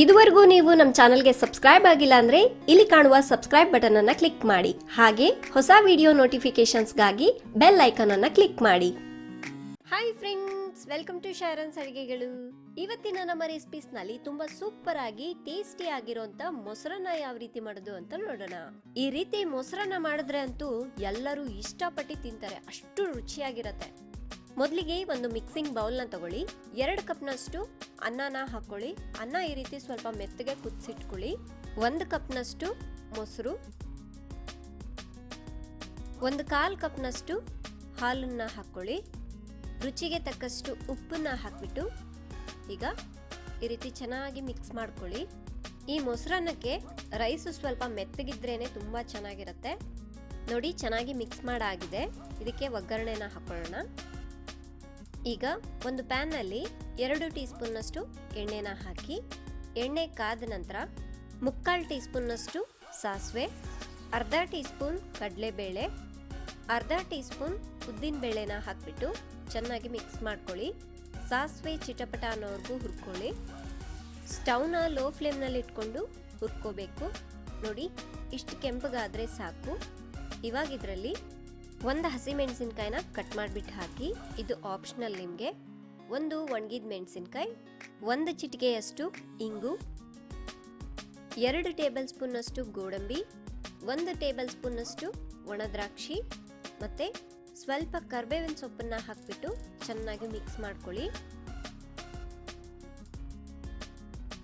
ಇದುವರೆಗೂ ನೀವು ನಮ್ಮ ಚಾನಲ್ಗೆ ಸಬ್ಸ್ಕ್ರೈಬ್ ಆಗಿಲ್ಲ ಅಂದ್ರೆ ಇಲ್ಲಿ ಕಾಣುವ ಸಬ್ಸ್ಕ್ರೈಬ್ ಬಟನ್ ಅನ್ನ ಕ್ಲಿಕ್ ಮಾಡಿ. ಹಾಗೆ ಹೊಸ ವಿಡಿಯೋ ನೋಟಿಫಿಕೇಶನ್ಸ್ಗಾಗಿ ಬೆಲ್ ಐಕಾನ್ ಅನ್ನ ಕ್ಲಿಕ್ ಮಾಡಿ. Hi friends welcome to Sharan's ಅಡಿಗೆಗಳು. ಇವತ್ತಿನ ನಮ್ಮ ರೆಸಿಪೀಸ್ನಲ್ಲಿ ತುಂಬಾ ಸೂಪರ್ ಆಗಿ ಟೇಸ್ಟಿ ಆಗಿರುವಂತ ಮೊಸರನ್ನ ಯಾವ ರೀತಿ ಮಾಡೋದು ಅಂತ ನೋಡೋಣ. ಈ ರೀತಿ ಮೊಸರನ್ನ ಮಾಡಿದ್ರೆ ಅಂತೂ ಎಲ್ಲರೂ ಇಷ್ಟಪಟ್ಟು ತಿಂತಾರೆ. ಅಷ್ಟು ರುಚಿಯಾಗಿರತ್ತೆ. ಮೊದಲಿಗೆ ಒಂದು ಮಿಕ್ಸಿಂಗ್ ಬೌಲ್ನ ತಗೊಳ್ಳಿ. ಎರಡು ಕಪ್ನಷ್ಟು ಅನ್ನನ ಹಾಕೊಳ್ಳಿ ಅನ್ನ ಈ ರೀತಿ ಸ್ವಲ್ಪ ಮೆತ್ತಗೆ ಕುದಿಸಿಟ್ಕೊಳ್ಳಿ. ಒಂದು ಕಪ್ನಷ್ಟು ಮೊಸರು. ಒಂದು ಕಾಲು ಕಪ್ನಷ್ಟು ಹಾಲನ್ನ ಹಾಕೊಳ್ಳಿ ರುಚಿಗೆ ತಕ್ಕಷ್ಟು ಉಪ್ಪನ್ನ ಹಾಕಿಬಿಟ್ಟು ಈಗ ಈ ರೀತಿ ಚೆನ್ನಾಗಿ ಮಿಕ್ಸ್ ಮಾಡ್ಕೊಳ್ಳಿ. ಈ ಮೊಸರನ್ನಕ್ಕೆ ರೈಸು ಸ್ವಲ್ಪ ಮೆತ್ತಗಿದ್ರೇ ತುಂಬ ಚೆನ್ನಾಗಿರುತ್ತೆ. ನೋಡಿ, ಚೆನ್ನಾಗಿ ಮಿಕ್ಸ್ ಮಾಡಾಗಿದೆ. ಇದಕ್ಕೆ ಒಗ್ಗರಣೆನ ಹಾಕೊಳ್ಳೋಣ. ಈಗ ಒಂದು ಪ್ಯಾನ್ನಲ್ಲಿ ಎರಡು ಟೀ ಸ್ಪೂನ್ನಷ್ಟು ಎಣ್ಣೆನ ಹಾಕಿ, ಎಣ್ಣೆ ಕಾದ ನಂತರ ಮುಕ್ಕಾಲು ಟೀ ಸ್ಪೂನ್ನಷ್ಟು ಸಾಸಿವೆ, ಅರ್ಧ ಟೀ ಸ್ಪೂನ್ ಕಡಲೆಬೇಳೆ, ಅರ್ಧ ಟೀ ಸ್ಪೂನ್ ಉದ್ದಿನಬೇಳೆನ ಹಾಕಿಬಿಟ್ಟು ಚೆನ್ನಾಗಿ ಮಿಕ್ಸ್ ಮಾಡ್ಕೊಳ್ಳಿ. ಸಾಸಿವೆ ಚಿಟಪಟ ಅನ್ನೋವರೆಗೂ ಹುರ್ಕೊಳ್ಳಿ. ಸ್ಟವ್ನ ಲೋ ಫ್ಲೇಮ್ನಲ್ಲಿ ಇಟ್ಕೊಂಡು ಹುರ್ಕೋಬೇಕು. ನೋಡಿ, ಇಷ್ಟು ಕೆಂಪಗಾದರೆ ಸಾಕು. ಇವಾಗ ಇದರಲ್ಲಿ ಒಂದು ಹಸಿಮೆಣಸಿನ್ಕಾಯಿನ ಕಟ್ ಮಾಡಿಬಿಟ್ಟು ಹಾಕಿ, ಇದು ಆಪ್ಷನಲ್ ನಿಮಗೆ. ಒಂದು ಒಣಗಿದ ಮೆಣಸಿನ್ಕಾಯಿ, ಒಂದು ಚಿಟಿಕೆಯಷ್ಟು ಇಂಗು, ಎರಡು ಟೇಬಲ್ ಸ್ಪೂನಷ್ಟು ಗೋಡಂಬಿ, ಒಂದು ಟೇಬಲ್ ಸ್ಪೂನಷ್ಟು ಒಣದ್ರಾಕ್ಷಿ, ಮತ್ತು ಸ್ವಲ್ಪ ಕರ್ಬೇವಿನ ಸೊಪ್ಪನ್ನು ಹಾಕಿಬಿಟ್ಟು ಚೆನ್ನಾಗಿ ಮಿಕ್ಸ್ ಮಾಡ್ಕೊಳ್ಳಿ.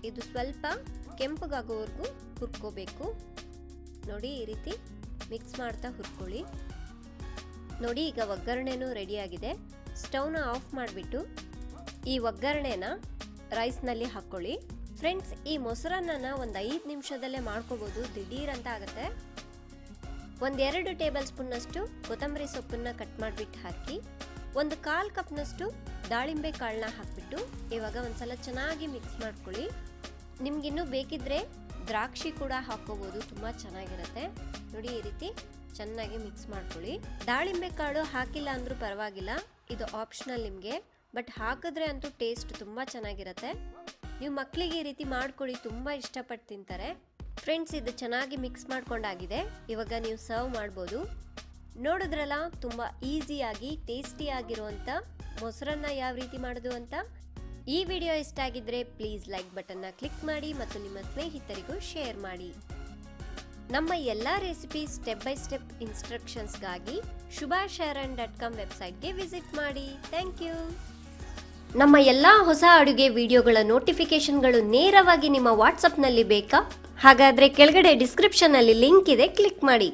ಇದು ಸ್ವಲ್ಪ ಕೆಂಪಗಾಗೋವರೆಗೂ ಹುರ್ಕೋಬೇಕು. ನೋಡಿ ಈ ರೀತಿ ಮಿಕ್ಸ್ ಮಾಡ್ತಾ ಹುರ್ಕೊಳ್ಳಿ. ನೋಡಿ, ಈಗ ಒಗ್ಗರಣೆನೂ ರೆಡಿಯಾಗಿದೆ ಸ್ಟೌನ ಆಫ್ ಮಾಡಿಬಿಟ್ಟು ಈ ಒಗ್ಗರಣೆನ ರೈಸ್ನಲ್ಲಿ ಹಾಕ್ಕೊಳ್ಳಿ ಫ್ರೆಂಡ್ಸ್ ಈ ಮೊಸರನ್ನ ಒಂದು ಐದು ನಿಮಿಷದಲ್ಲೇ ಮಾಡ್ಕೋಬೋದು. ದಿಢೀರ್ ಅಂತ ಆಗುತ್ತೆ. ಒಂದೆರಡು ಟೇಬಲ್ ಸ್ಪೂನ್ನಷ್ಟು ಕೊತ್ತಂಬರಿ ಸೊಪ್ಪನ್ನ ಕಟ್ ಮಾಡಿಬಿಟ್ಟು ಹಾಕಿ, ಒಂದು ಕಾಲು ಕಪ್ನಷ್ಟು ದಾಳಿಂಬೆ ಕಾಳನ್ನ ಹಾಕಿಬಿಟ್ಟು ಇವಾಗ ಒಂದ್ಸಲ ಚೆನ್ನಾಗಿ ಮಿಕ್ಸ್ ಮಾಡ್ಕೊಳ್ಳಿ. ನಿಮ್ಗಿನ್ನೂ ಬೇಕಿದ್ರೆ ದ್ರಾಕ್ಷಿ ಕೂಡ ಹಾಕ್ಕೋಬೋದು. ತುಂಬ ಚೆನ್ನಾಗಿರುತ್ತೆ. ನೋಡಿ, ಈ ರೀತಿ ಚೆನ್ನಾಗಿ ಮಿಕ್ಸ್ ಮಾಡ್ಕೊಳ್ಳಿ. ದಾಳಿಂಬೆ ಕಾಳು ಹಾಕಿಲ್ಲ ಅಂದರೂ ಪರವಾಗಿಲ್ಲ. ಇದು ಆಪ್ಷನಲ್ ನಿಮಗೆ. ಬಟ್ ಹಾಕಿದ್ರೆ ಅಂತೂ ಟೇಸ್ಟ್ ತುಂಬ ಚೆನ್ನಾಗಿರುತ್ತೆ. ನೀವು ಮಕ್ಕಳಿಗೆ ಈ ರೀತಿ ಮಾಡ್ಕೊಳ್ಳಿ, ತುಂಬ ಇಷ್ಟಪಟ್ಟು ತಿಂತಾರೆ. ಫ್ರೆಂಡ್ಸ್ ಇದು ಚೆನ್ನಾಗಿ ಮಿಕ್ಸ್ ಮಾಡ್ಕೊಂಡಾಗಿದೆ. ಇವಾಗ ನೀವು ಸರ್ವ್ ಮಾಡ್ಬೋದು. ನೋಡಿದ್ರಲ್ಲ, ತುಂಬ ಈಸಿಯಾಗಿ ಟೇಸ್ಟಿಯಾಗಿರುವಂಥ ಮೊಸರನ್ನ ಯಾವ ರೀತಿ ಮಾಡೋದು ಅಂತ? ಈ ವಿಡಿಯೋ ಇಷ್ಟ ಆಗಿದ್ರೆ ಪ್ಲೀಸ್ ಲೈಕ್ ಬಟನ್ನ ಕ್ಲಿಕ್ ಮಾಡಿ ಮತ್ತು ನಿಮ್ಮ ಸ್ನೇಹಿತರಿಗೂ ಶೇರ್ ಮಾಡಿ. ನಮ್ಮ ಎಲ್ಲ ರೆಸಿಪಿ ಸ್ಟೆಪ್ ಬೈ ಸ್ಟೆಪ್ ಇನ್ಸ್ಟ್ರಕ್ಷನ್ಸ್ಗಾಗಿ ಶುಭಾ ಶರಣ್ ಡಾಟ್ ಕಾಮ್ ವೆಬ್ಸೈಟ್ಗೆ ವಿಸಿಟ್ ಮಾಡಿ. ಥ್ಯಾಂಕ್ ಯು ನಮ್ಮ ಎಲ್ಲ ಹೊಸ ಅಡುಗೆ ವಿಡಿಯೋಗಳ ನೋಟಿಫಿಕೇಶನ್ಗಳು ನೇರವಾಗಿ ನಿಮ್ಮ ವಾಟ್ಸಪ್ನಲ್ಲಿ ಬೇಕಾ? ಹಾಗಾದರೆ ಕೆಳಗಡೆ ಡಿಸ್ಕ್ರಿಪ್ಷನ್ನಲ್ಲಿ ಲಿಂಕ್ ಇದೆ ಕ್ಲಿಕ್ ಮಾಡಿ.